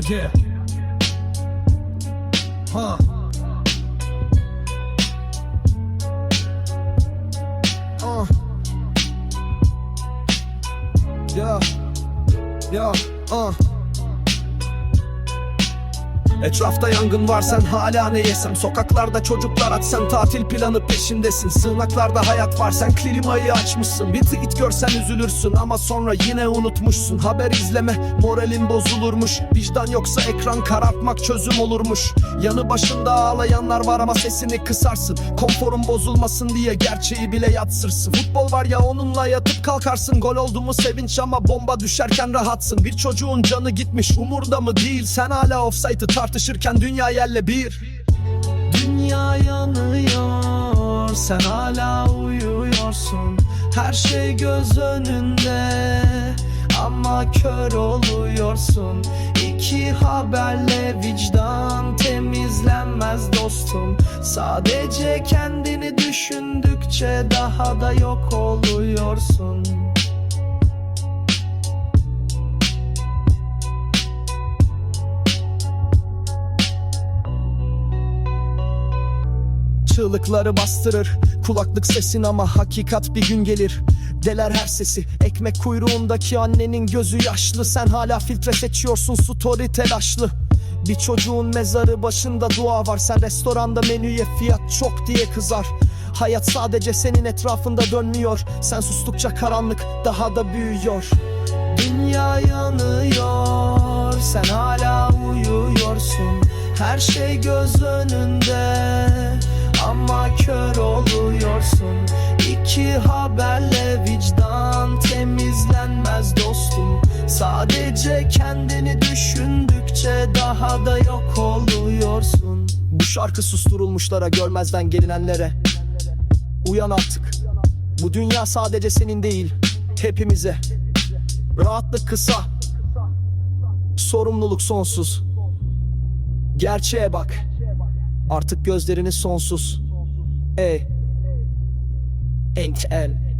Yeah. Huh. Uh. Yeah. Yeah. Uh. Etrafta yangın var sen hala ne yesem? Sokaklarda çocuklar aç sen tatil planı peşindesin. Sığınaklarda hayat var sen klimayı açmışsın. Bir tweet görsen üzülürsün ama sonra yine unutmuşsun. Haber izleme moralin bozulurmuş. Vicdan yoksa ekran karartmak çözüm olurmuş. Yanı başında ağlayanlar var ama sesini kısarsın. Konforun bozulmasın diye gerçeği bile yatsırsın. Futbol var ya onunla yatıp kalkarsın. Gol oldu mu sevinç ama bomba düşerken rahatsın. Bir çocuğun canı gitmiş umurda mı değil? Sen hala offside'ı tartışırken dünya yerle bir. Dünya yanıyor Sen hala uyuyorsun. Her şey göz önünde Ama kör oluyorsun. İki haberle vicdan temizlenmez dostum. Sadece kendini düşündükçe daha da yok oluyorsun Çığlıkları bastırır. Kulaklık sesin ama hakikat bir gün gelir. Deler her sesi. Ekmek kuyruğundaki annenin gözü yaşlı. Sen hala filtre seçiyorsun story telaşlı. Bir çocuğun mezarı başında dua var. Sen restoranda menüye fiyat çok diye kızar. Hayat sadece senin etrafında dönmüyor. Sen sustukça karanlık daha da büyüyor. Dünya yanıyor. Sen hala uyuyorsun. Her şey göz önünde dostum Sadece kendini düşündükçe daha da yok oluyorsun Bu şarkı susturulmuşlara görmezden gelinenlere Uyan artık Bu dünya sadece senin değil Hepimize Rahatlık kısa Sorumluluk sonsuz Gerçeğe bak Artık gözleriniz sonsuz E Ent el